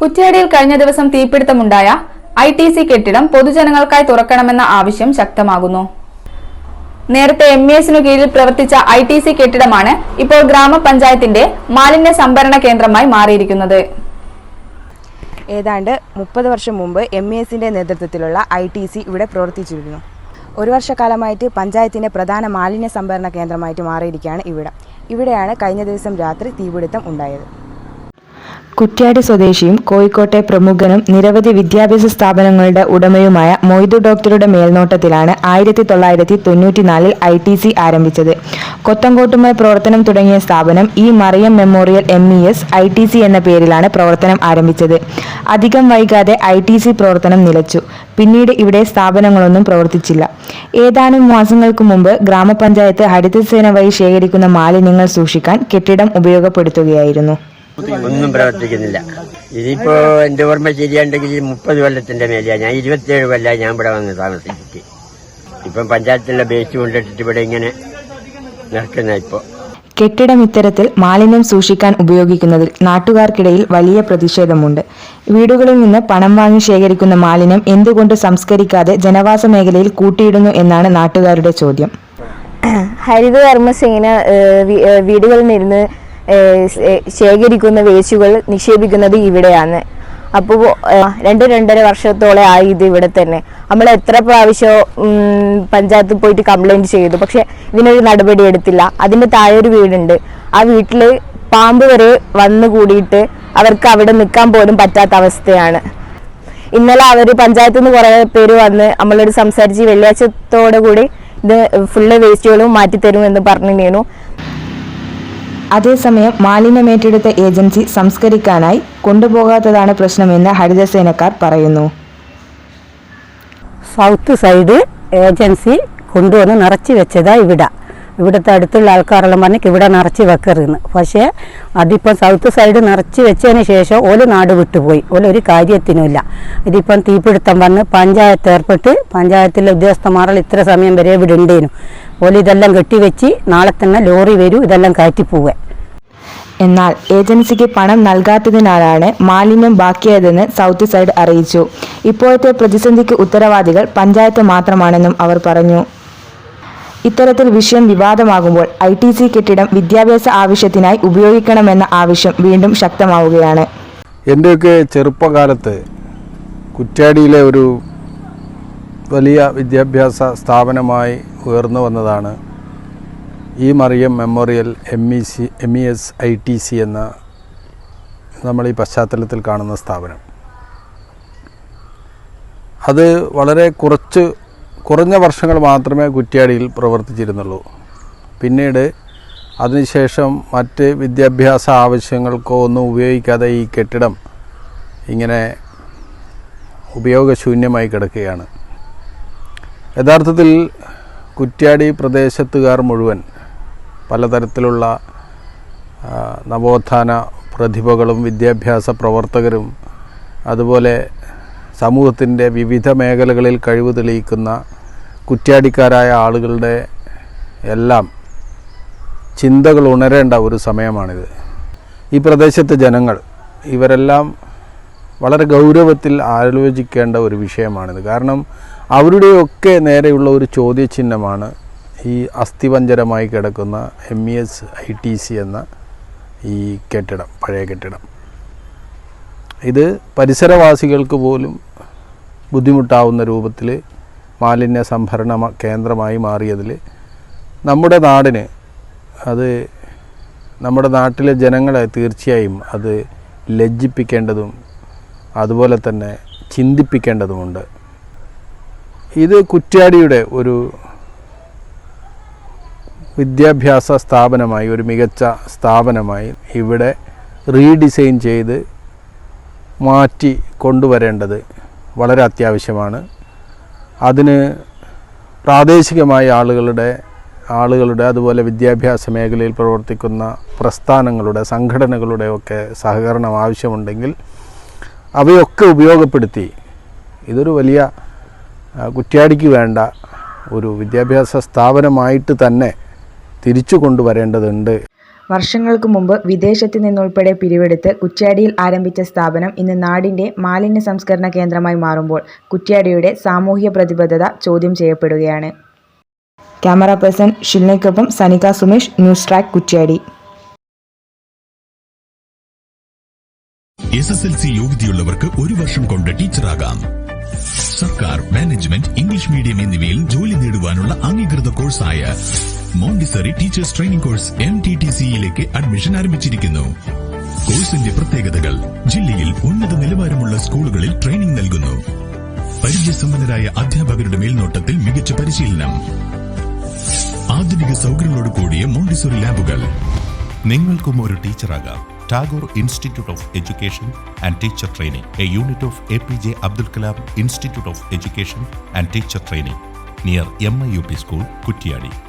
കുറ്റ്യാടിയിൽ കഴിഞ്ഞ ദിവസം തീപിടുത്തമുണ്ടായ I T C കെട്ടിടം പൊതുജനങ്ങൾക്കായി തുറക്കണമെന്ന ആവശ്യം ശക്തമാകുന്നു. നേരത്തെ എം എസിനു കീഴിൽ പ്രവർത്തിച്ച ഐ ടി സി കെട്ടിടമാണ് ഇപ്പോൾ ഗ്രാമപഞ്ചായത്തിന്റെ മാലിന്യ സംഭരണ കേന്ദ്രമായി മാറിയിരിക്കുന്നത്. ഏതാണ്ട് മുപ്പത് വർഷം മുമ്പ് എം ഇ എസിന്റെ നേതൃത്വത്തിലുള്ള ഐ ടി സി ഇവിടെ പ്രവർത്തിച്ചിരുന്നു. ഒരു വർഷക്കാലമായിട്ട് പഞ്ചായത്തിന്റെ പ്രധാന മാലിന്യ സംഭരണ കേന്ദ്രമായിട്ട് മാറിയിരിക്കുകയാണ് ഇവിടെ. ഇവിടെയാണ് കഴിഞ്ഞ ദിവസം രാത്രി തീപിടുത്തം ഉണ്ടായത്. കുറ്റ്യാടി സ്വദേശിയും കോഴിക്കോട്ടെ പ്രമുഖനും നിരവധി വിദ്യാഭ്യാസ സ്ഥാപനങ്ങളുടെ ഉടമയുമായ മൊയ്തു ഡോക്ടറുടെ മേൽനോട്ടത്തിലാണ് ആയിരത്തി തൊള്ളായിരത്തി തൊണ്ണൂറ്റിനാലിൽ ഐ ടി സി ആരംഭിച്ചത്. കൊത്തങ്കോട്ടുമായി പ്രവർത്തനം തുടങ്ങിയ സ്ഥാപനം ഈ Mariyam memorial M E S I T C എന്ന പേരിലാണ് പ്രവർത്തനം ആരംഭിച്ചത്. അധികം വൈകാതെ ഐ ടി സി പ്രവർത്തനം നിലച്ചു. പിന്നീട് ഇവിടെ സ്ഥാപനങ്ങളൊന്നും പ്രവർത്തിച്ചില്ല. ഏതാനും മാസങ്ങൾക്ക് മുമ്പ് ഗ്രാമപഞ്ചായത്ത് ഹരിതസേന വഴി ശേഖരിക്കുന്ന മാലിന്യങ്ങൾ സൂക്ഷിക്കാൻ കെട്ടിടം ഉപയോഗപ്പെടുത്തുകയായിരുന്നു. ഒന്നും പ്രവർത്തിക്കുന്നില്ല. ഇതിപ്പോ എന്റെ ഓർമ്മ ശരിയാണ്ടെങ്കിൽ മുപ്പത് കൊല്ലത്തിന്റെ മേലെയാണ് ഞാൻ ഇരുപത്തിയേഴ് കൊല്ലമായി ഞാൻ ഇവിടെ വന്ന് താമസിച്ചിട്ട്. ഇപ്പം പഞ്ചായത്തിലെ ബേസ് കൊണ്ടിട്ടിട്ട് ഇവിടെ ഇങ്ങനെ നിൽക്കുന്ന ഇപ്പോ. കെട്ടിടം ഇത്തരത്തിൽ മാലിന്യം സൂക്ഷിക്കാൻ ഉപയോഗിക്കുന്നതിൽ നാട്ടുകാർക്കിടയിൽ വലിയ പ്രതിഷേധമുണ്ട്. വീടുകളിൽ നിന്ന് പണം വാങ്ങി ശേഖരിക്കുന്ന മാലിന്യം എന്തുകൊണ്ട് സംസ്കരിക്കാതെ ജനവാസ മേഖലയിൽ കൂട്ടിയിടുന്നു എന്നാണ് നാട്ടുകാരുടെ ചോദ്യം. ഹരിതകർമ്മസേന കർമ്മസേന വീടുകളിൽ നിന്ന് ശേഖരിക്കുന്ന വേസ്റ്റുകൾ നിക്ഷേപിക്കുന്നത് ഇവിടെയാണ്. അപ്പോൾ രണ്ട് രണ്ടര വർഷത്തോളം ആയി ഇത് ഇവിടെ തന്നെ. നമ്മൾ എത്ര പ്രാവശ്യം പഞ്ചായത്തിൽ പോയിട്ട് കംപ്ലൈന്റ് ചെയ്തു. പക്ഷെ ഇതിനൊരു നടപടി എടുത്തില്ല. അതിന്റെ താഴെ ഒരു വീടുണ്ട്. ആ വീട്ടിൽ പാമ്പ് വരെ വന്നു കൂടിയിട്ട് അവർക്ക് അവിടെ നിൽക്കാൻ പോലും പറ്റാത്ത അവസ്ഥയാണ്. ഇന്നലെ അവർ പഞ്ചായത്തിൽ നിന്ന് കുറെ പേര് വന്ന് നമ്മളോട് സംസാരിച്ച് വെള്ളിയാഴ്ചത്തോടു കൂടി ഇത് ഫുള്ള് വേസ്റ്റുകളും മാറ്റിത്തരും എന്ന് പറഞ്ഞിരുന്നു. അതേസമയം മാലിന്യമേറ്റെടുത്ത ഏജൻസി സംസ്കരിക്കാനായി കൊണ്ടുപോകാത്തതാണ് പ്രശ്നമെന്ന് ഹരിതസേനക്കാർ പറയുന്നു. സൗത്ത് സൈഡ് ഏജൻസി കൊണ്ടുവന്ന് നിറച്ചു വെച്ചതാ ഇവിടെ. ഇവിടുത്തെ അടുത്തുള്ള ആൾക്കാരെല്ലാം പറഞ്ഞ് ഇവിടെ നിറച്ച് വെക്കരുതെന്ന്. പക്ഷേ അതിപ്പം സൗത്ത് സൈഡ് നിറച്ച് വെച്ചതിന് ശേഷം ഓൽ നാട് വിട്ടുപോയി. ഓലൊരു കാര്യത്തിനുമില്ല. ഇതിപ്പം തീപിടുത്തം വന്ന് പഞ്ചായത്ത് ഏർപ്പെട്ട് പഞ്ചായത്തിലെ ഉദ്യോഗസ്ഥന്മാരെല്ലാം ഇത്ര സമയം വരെ ഇവിടെ ഉണ്ടേനു. ഓൽ ഇതെല്ലാം കെട്ടിവെച്ച് നാളെ തന്നെ ലോറി വരും ഇതെല്ലാം കയറ്റി പോവേ എന്നാൽ ഏജൻസിക്ക് പണം നൽകാത്തതിനാലാണ് മാലിന്യം ബാക്കിയായതെന്ന് സൗത്ത് സൈഡ് അറിയിച്ചു. ഇപ്പോഴത്തെ പ്രതിസന്ധിക്ക് ഉത്തരവാദികൾ പഞ്ചായത്ത് മാത്രമാണെന്നും അവർ പറഞ്ഞു. ഇത്തരത്തിൽ വിഷയം വിവാദമാകുമ്പോൾ ഐ ടി സി കെട്ടിടം വിദ്യാഭ്യാസ ആവശ്യത്തിനായി ഉപയോഗിക്കണമെന്ന ആവശ്യം വീണ്ടും ശക്തമാവുകയാണ്. എന്റെയൊക്കെ ചെറുപ്പകാലത്ത് കുറ്റ്യാടിയിലെ ഒരു വലിയ വിദ്യാഭ്യാസ സ്ഥാപനമായി ഉയർന്നു വന്നതാണ് ഈ Mariyam memorial M E C M E S I T C എന്ന നമ്മൾ ഈ പശ്ചാത്തലത്തിൽ കാണുന്ന സ്ഥാപനം. അത് വളരെ കുറച്ച് കുറഞ്ഞ വർഷങ്ങൾ മാത്രമേ കുറ്റ്യാടിയിൽ പ്രവർത്തിച്ചിരുന്നുള്ളൂ. പിന്നീട് അതിനുശേഷം മറ്റ് വിദ്യാഭ്യാസ ആവശ്യങ്ങൾക്കോ ഒന്നും ഉപയോഗിക്കാതെ ഈ കെട്ടിടം ഇങ്ങനെ ഉപയോഗശൂന്യമായി കിടക്കുകയാണ്. യഥാർത്ഥത്തിൽ കുറ്റ്യാടി പ്രദേശത്തുകാർ മുഴുവൻ പലതരത്തിലുള്ള നവോത്ഥാന പ്രതിഭകളും വിദ്യാഭ്യാസ പ്രവർത്തകരും അതുപോലെ സമൂഹത്തിന്റെ വിവിധ മേഖലകളിൽ കഴിവ് തെളിയിക്കുന്ന കുറ്റ്യാടിക്കാരായ ആളുകളുടെ എല്ലാം ചിന്തകൾ ഉണരേണ്ട ഒരു സമയമാണിത്. ഈ പ്രദേശത്തെ ജനങ്ങൾ ഇവരെല്ലാം വളരെ ഗൗരവത്തിൽ ആലോചിക്കേണ്ട ഒരു വിഷയമാണിത്. കാരണം അവരുടെയൊക്കെ നേരെയുള്ള ഒരു ചോദ്യചിഹ്നമാണ് ഈ അസ്ഥിപഞ്ചരമായി കിടക്കുന്ന M E S I T C എന്ന ഈ കെട്ടിടം പഴയ കെട്ടിടം. ഇത് പരിസരവാസികൾക്ക് പോലും ബുദ്ധിമുട്ടാവുന്ന രൂപത്തിൽ മാലിന്യ സംഭരണ കേന്ദ്രമായി മാറിയതിൽ നമ്മുടെ നാടിന് അത് നമ്മുടെ നാട്ടിലെ ജനങ്ങളെ തീർച്ചയായും അത് ലജ്ജിപ്പിക്കേണ്ടതും അതുപോലെ തന്നെ ചിന്തിപ്പിക്കേണ്ടതുമുണ്ട്. ഇത് കുറ്റ്യാടിയുടെ ഒരു വിദ്യാഭ്യാസ സ്ഥാപനമായി ഒരു മികച്ച സ്ഥാപനമായി ഇവിടെ റീഡിസൈൻ ചെയ്ത് മാറ്റി കൊണ്ടുവരേണ്ടത് വളരെ അത്യാവശ്യമാണ്. അതിന് പ്രാദേശികമായ ആളുകളുടെ ആളുകളുടെ അതുപോലെ വിദ്യാഭ്യാസ മേഖലയിൽ പ്രവർത്തിക്കുന്ന പ്രസ്ഥാനങ്ങളുടെ സംഘടനകളുടെ ഒക്കെ സഹകരണം ആവശ്യമുണ്ടെങ്കിൽ അവയൊക്കെ ഉപയോഗപ്പെടുത്തി ഇതൊരു വലിയ കുറ്റ്യാടിക്ക് വേണ്ട ഒരു വിദ്യാഭ്യാസ സ്ഥാപനമായിട്ട് തന്നെ തിരിച്ചു കൊണ്ടുവരേണ്ടതുണ്ട്. വർഷങ്ങൾക്ക് മുമ്പ് വിദേശത്ത് നിന്നുൾപ്പെടെ പിരിവെടുത്ത് കുറ്റ്യാടിയിൽ ആരംഭിച്ച സ്ഥാപനം ഇന്ന് നാടിന്റെ മാലിന്യ സംസ്കരണ കേന്ദ്രമായി മാറുമ്പോൾ കുറ്റ്യാടിയുടെ സാമൂഹ്യ പ്രതിബദ്ധത ചോദ്യം ചെയ്യപ്പെടുകയാണ്. Camera person ഷിൽനയ്ക്കൊപ്പം Sanika Sumesh news track Kuttiadi. S S L C യോഗ്യതയുള്ളവർക്ക് ഒരു വർഷം കൊണ്ട് ടീച്ചറാകാം. സർക്കാർ മാനേജ്മെന്റ് ഇംഗ്ലീഷ് മീഡിയം എന്നിവയിൽ ജോലി നേടുവാനുള്ള അംഗീകൃത കോഴ്സായ montessori teachers training course M T T സിയിലേക്ക് അഡ്മിഷൻ ആരംഭിച്ചിരിക്കുന്നു. കോഴ്സിന്റെ പ്രത്യേകതകൾ ജില്ലയിൽ ഉന്നത നിലവാരമുള്ള സ്കൂളുകളിൽ ട്രെയിനിംഗ് നൽകുന്നു. പരിചയസമ്പന്നരായ അധ്യാപകരുടെ മേൽനോട്ടത്തിൽ മികച്ച പരിശീലനം. ആധുനിക സൗകര്യങ്ങളോട് കൂടിയ മോണ്ടിസറി ലാബുകൾ. നിങ്ങൾക്കും ഒരു ടീച്ചറാകാം. Tagore institute of education and teacher training a unit of A P J Abdul Kalam institute of education and teacher training near M I U P school Kuttiyadi.